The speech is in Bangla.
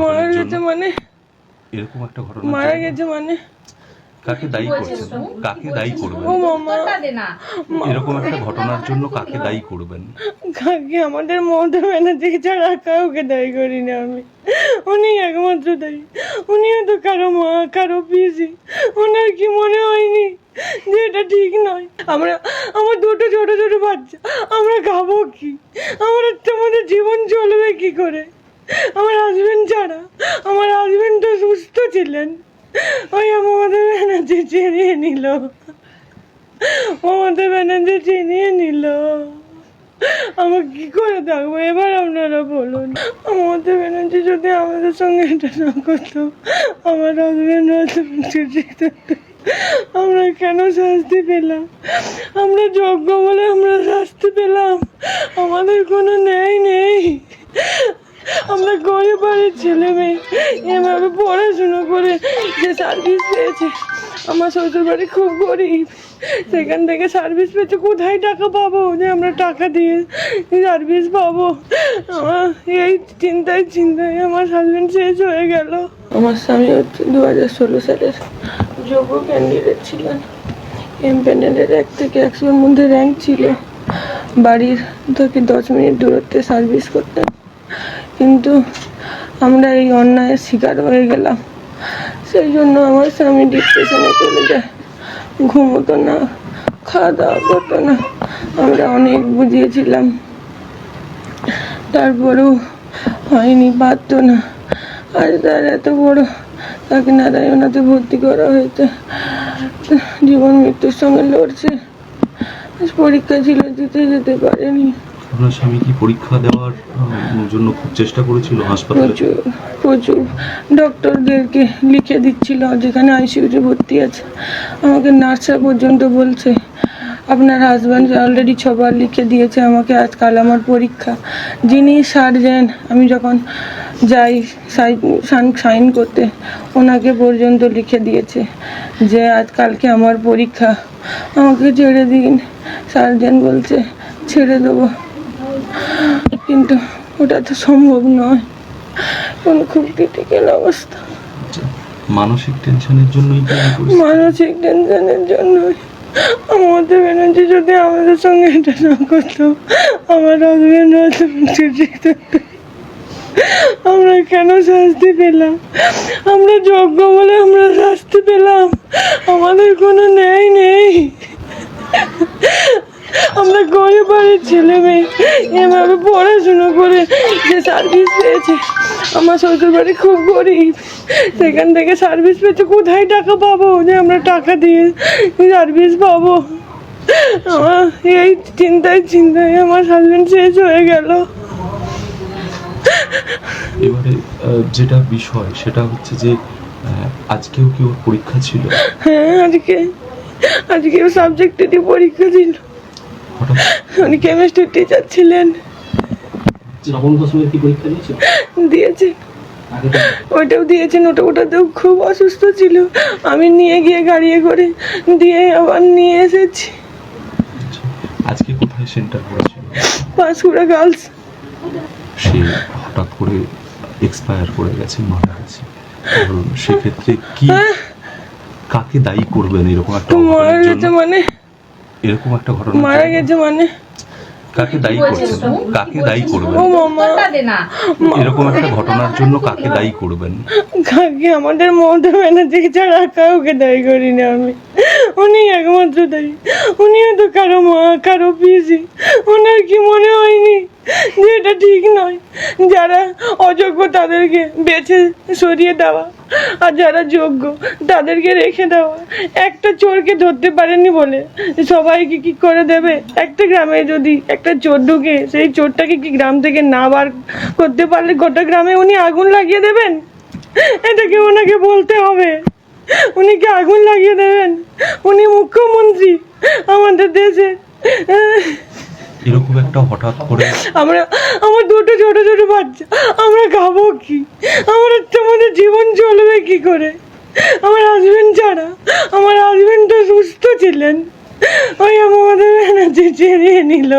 মারা গেছে মানে? এরকম একটা ঘটনা মারা গেছে মানে? কাকে দায়ী করছেন? কাকে দায়ী করবেন? ও মামা এরকম একটা ঘটনার জন্য কাকে দায়ী করবেন? কাকে? আমাদের মমতা ব্যানার্জি ছাড়া কাউকে দায়ী করি না আমি। উনি একমাত্র দায়ী। উনিও তো কারও মা কারও পিসি। ওনার কি মনে হয়নি যে এটা ঠিক নয়? আমরা আমার দুটো ছোট ছোট বাচ্চা। আমরা খাব কি? আমার একটা আমাদের জীবন চলবে কি করে? আমার হাজবেন্ড ছাড়া আমার হাজবেন্ড তো সুস্থ ছিলেন। ওই মমতা ব্যানার্জি চিনিয়ে নিল। মমতা ব্যানার্জি চিনিয়ে নিল। আমার কি করে থাকব এবার আপনারা বলুন। মমতা ব্যানার্জি যদি আমাদের সঙ্গে এটা না করতো, আমার হাজবেন্ড হয়তো আমরা কেন শাস্তি পেলাম? আমরা যোগ্য বলে আমরা শাস্তি পেলাম। আমাদের কোনো ন্যায় নেই। বাড়ির ছেলে মেয়ে এভাবে পড়াশুনো করে যে সার্ভিস পেয়েছে। আমার শ্বশুর বাড়ি খুব গরিব। সেখান থেকে সার্ভিস পেয়েছে, কোথায় টাকা পাবো? যে আমরা টাকা দিয়ে সার্ভিস পাবো। আমার এই চিন্তায় চিন্তায় আমার হাজবেন্ড শেষ হয়ে গেল। আমার স্বামী হচ্ছে দু হাজার ষোলো সালের যোগ্য ক্যান্ডিডেট ছিলেন। এম প্যানেলের এক থেকে একশোর মধ্যে র্যাঙ্ক ছিল। বাড়ির থেকে দশ মিনিট দূরত্বে সার্ভিস করতেন। কিন্তু আমরা এই অন্যায়ের শিকার হয়ে গেলাম। সেই জন্য আমার স্বামী ডিপ্রেশনে চলে যায়। ঘুমোতো না খাওয়া দাওয়া করতো না। আমরা অনেক বুঝিয়েছিলাম। তারপরেও হয়নি, পারতো না। আজ তার এত বড় তাকে নারায়ণাতে ভর্তি করা হয়েছে। জীবন মৃত্যুর সঙ্গে লড়ছে। পরীক্ষা ছিল দিতে যেতে পারেনি। আপনার স্বামী কি পরীক্ষা দেওয়ার জন্য খুব চেষ্টা করেছিল হাসপাতালে? প্রচুর প্রচুর। ডক্টরদেরকে লিখে দিচ্ছিল, যেখানে আইসিইউতে ভর্তি আছে। আমাকে নার্সরা পর্যন্ত বলছে, আপনার হাজব্যান্ড অলরেডি ছবার লিখে দিয়েছে আমাকে আজকাল আমার পরীক্ষা। যিনি সার্জেন, আমি যখন যাই সাইন করতে, ওনাকে পর্যন্ত লিখে দিয়েছে যে আজকালকে আমার পরীক্ষা। আমাকে ছেড়ে দিন। সার্জেন বলছে, ছেড়ে দেবো। কিন্তু ওটা তো সম্ভব নয়। কোন খুব ক্রিটিক্যাল অবস্থা। মানসিক টেনশনের জন্যই পরিস্থিতি? মানসিক টেনশনের জন্যই। আমাদের ব্যানার্জি যদি আমাদের সঙ্গে এটা না করতো আমার হাজবেন্ড হয়তো ঠিক থাকতো আমরা কেন শাস্তি পেলাম? আমরা যোগ্য বলে আমরা শাস্তি পেলাম। আমাদের কোনো ন্যায় নেই। আমরা গরিব বাড়ির ছেলে মেয়ে এভাবে পড়াশুনো করে যে সার্ভিস পেয়েছে। আমার শ্বশুর বাড়ি খুব গরিব। সেখান থেকে সার্ভিস পেয়েছে কোথায় টাকা পাবো? যে আমরা টাকা দিয়ে সার্ভিস পাবো। আমার এই চিন্তায় চিন্তায় আমার হাজবেন্ড শেষ হয়ে গেল। এবারে যেটা বিষয় সেটা হচ্ছে যে আজকেও কি ওর পরীক্ষা ছিল? হ্যাঁ আজকে আজকে সাবজেক্টেরই পরীক্ষা ছিল। উনি কেমিস্ট্রির টিচার ছিলেন। নবম দশমের কি পরীক্ষা দিয়েছিল? দিয়েছে। আগে ওইটাও দিয়েছেন ওটা ওটাতেও খুব অসুস্থ ছিল। আমি নিয়ে গিয়ে গাড়িয়ে করে দিয়ে আবার নিয়ে এসেছি। আচ্ছা, আজকে কোথায় সেন্টার করেছিল? পাঁশকুড়া গার্লস। সে হঠাৎ করে এক্সপায়ার করে গেছে মারা গেছে। সেক্ষেত্রে কি কাকে দায়ী করবেন এরকম একটা তো মারা গেছে মানে এরকম একটা ঘটনা মারা গেছে মানে? কাকে দায়ী করছেন? কাকে দায়ী করবেন? ও মামা এরকম একটা ঘটনার জন্য কাকে দায়ী করবেন? কাকে? আমাদের মমতা ব্যানার্জিকে ছাড়া কাউকে দায়ী করি না আমি। উনি একমাত্র দায়ী। উনিও তো কারও মা কারও পিসি। ওনার কি মনে হয়নি? এটা ঠিক নয়। যারা অযোগ্য তাদেরকে বেছে সরিয়ে দেওয়া। আর যারা যোগ্য তাদেরকে রেখে দেওয়া। একটা চোরকে ধরতে পারেনি বলে সবাইকে কি করে দেবে? একটা গ্রামে যদি একটা চোর ঢুকে, সেই চোরটাকে কি গ্রাম থেকে না বার করতে পারলে গোটা গ্রামে উনি আগুন লাগিয়ে দেবেন? এটাকে ওনাকে বলতে হবে। উনি কি আগুন লাগিয়ে দেবেন? উনি মুখ্যমন্ত্রী আমাদের দেশে। এরকম একটা হঠাৎ করে আমরা আমার দুটো ছোট ছোট বাচ্চা। আমরা খাব কি? আমার আমাদের জীবন চলবে কি করে? আমার হাজবেন্ড ছাড়া। আমার হাজবেন্ড তো সুস্থ ছিলেন। ওই আমাদের ব্যানার্জি চিনিয়ে নিল।